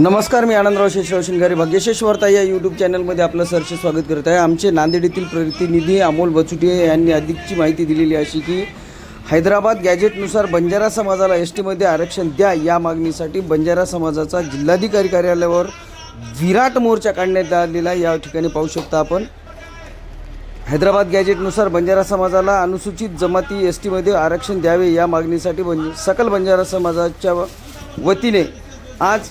नमस्कार मी आनंदराव शेषराव शिंगारे भाग्यशेष या यूट्यूब चॅनलमध्ये आपलं सरसे स्वागत करत आहे. आमचे नांदेड येथील प्रतिनिधी अमोल बचुटे यांनी अधिकची माहिती दिलेली अशी की हैदराबाद गॅजेटनुसार बंजारा समाजाला एस टीमध्ये आरक्षण द्या या मागणीसाठी बंजारा समाजाचा जिल्हाधिकारी कार्यालयावर विराट मोर्चा काढण्यात आलेला या ठिकाणी पाहू शकता आपण. हैदराबाद गॅजेटनुसार बंजारा समाजाला अनुसूचित जमाती एस टीमध्ये आरक्षण द्यावे या मागणीसाठी बंज सकल बंजारा समाजाच्या वतीने आज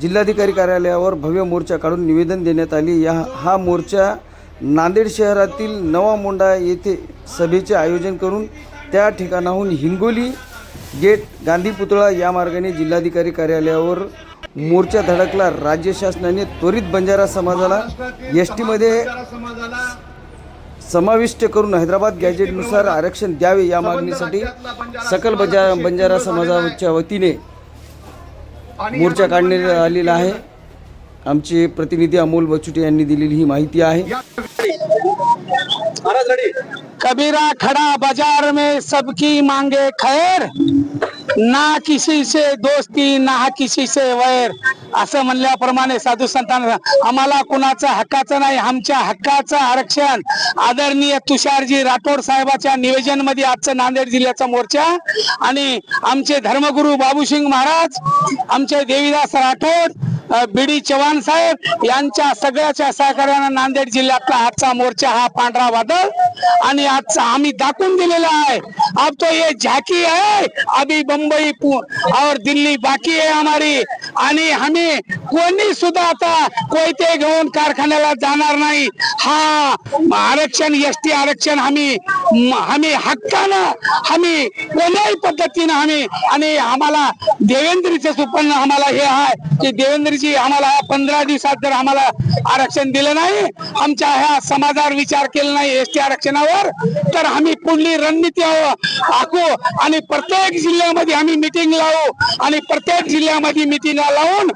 जिल्हाधिकारी कार्यालयावर भव्य मोर्चा काढून निवेदन देण्यात आली. या हा मोर्चा नांदेड शहरातील नवा मोंडा येथे सभेचे आयोजन करून त्या ठिकाणाहून हिंगोली गेट गांधी पुतळा या मार्गाने जिल्हाधिकारी कार्यालयावर मोर्चा धडकला. राज्य शासनाने त्वरित बंजारा समाजाला एस टीमध्ये समाविष्ट करून हैदराबाद गॅजेटनुसार आरक्षण द्यावे या मागणीसाठी सकल बजा बंजारा समाजाच्या वतीने मोर्चा काढण्यात आलेला आहे. आमचे प्रतिनिधी अमोल बचुटे यांनी दिलेली ही माहिती आहे. कबीरा खड़ा बाजार में सबकी मांगे खैर। ना किसी से दोस्ती ना किसी से वैर असं म्हणल्याप्रमाणे साधू संतांना आम्हाला कुणाचं हक्काचं नाही आमच्या हक्काचं आरक्षण आदरणीय तुषारजी राठोड साहेबाच्या निवेदनमध्ये आजचं नांदेड जिल्ह्याचा मोर्चा आणि आमचे धर्मगुरू बाबूसिंग महाराज आमचे देवीदास राठोड बीडी चव्हाण साहेब यांच्या सगळ्याच्या सहकार्यानं नांदेड जिल्ह्यातला आजचा मोर्चा हा पांढरा वादळ आणि आजचा आम्ही दाखवून दिलेला आहे. अब तो ये झाकी है अभी मुंबई पु- और दिल्ली बाकी आहे हमारी. आणि आम्ही कोणी सुद्धा आता कोयते घेऊन कारखान्याला जाणार नाही. हा आरक्षण एस टी आरक्षण आम्ही म- आम्ही हक्कानं आम्ही कोण्याही पद्धतीनं आम्ही आणि आम्हाला देवेंद्रीचं सुपन्न आम्हाला हे आहे की देवेंद्रजी आम्हाला पंधरा दिवसात जर आम्हाला आरक्षण दिलं नाही आमच्या ह्या समाजावर विचार केला नाही एस टी आरक्षणावर तर आम्ही पुढली रणनीती आखू आणि प्रत्येक जिल्ह्यामध्ये आम्ही मिटिंग लावू आणि प्रत्येक जिल्ह्यामध्ये मिटिंग लावून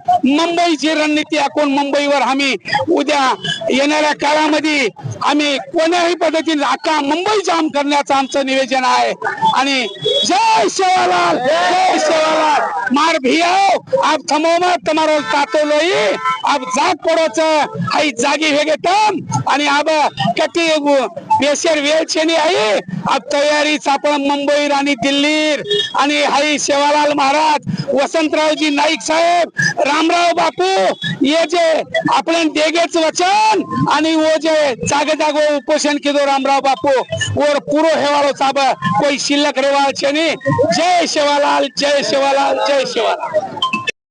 जी रणनीती आखून मुंबईवर आम्ही उद्या येणाऱ्या काळामध्ये आम्ही कोणाही पद्धतीने आता मुंबई जाम करण्याचं आमचं निवेदन आहे. आणि जय शेवालाल जय शेवालाल. मार भियाओ आप थमो मत तुम्हारो तातो लोई. आप जाग पडोच आई जागी वेगे तम आणि आब कटी बेसर वेळ छेनी आई अब तयारी आपण मुंबई राणी दिल्ली आणि हाई सेवालाल महाराज वसंतरावजी नाईक साहेब रामराव बापू ये जे आपण देगेच वचन आणि वो जे जागे जागो उपोषण किदो रामराव बापू और पुरो हेवाळो साब कोई शिल्लक रेवाळ छेनी जय शेवालाल जय शेवालाल जय शेवालाल.